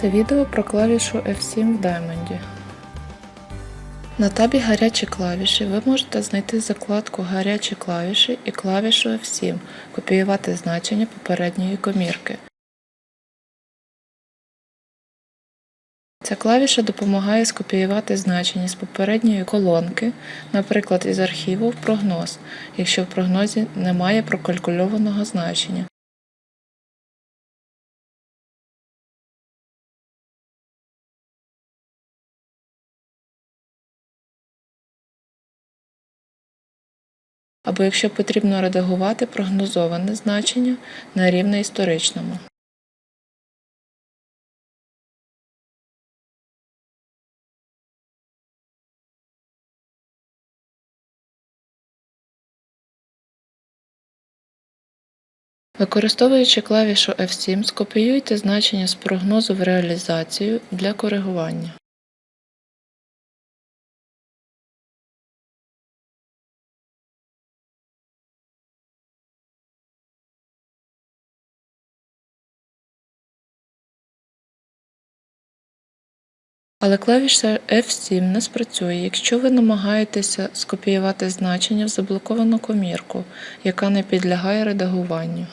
Це відео про клавішу F7 в Diamond. На табі Гарячі клавіші ви можете знайти закладку Гарячі клавіші і клавішу F7, копіювати значення попередньої комірки. Ця клавіша допомагає скопіювати значення з попередньої колонки, наприклад, із архіву в прогноз, якщо в прогнозі немає прокалькульованого значення. Або якщо потрібно редагувати прогнозоване значення на рівне історичному. Використовуючи клавішу F7, скопіюйте значення з прогнозу в реалізацію для коригування. Але клавіша F7 не спрацює, якщо ви намагаєтеся скопіювати значення в заблоковану комірку, яка не підлягає редагуванню.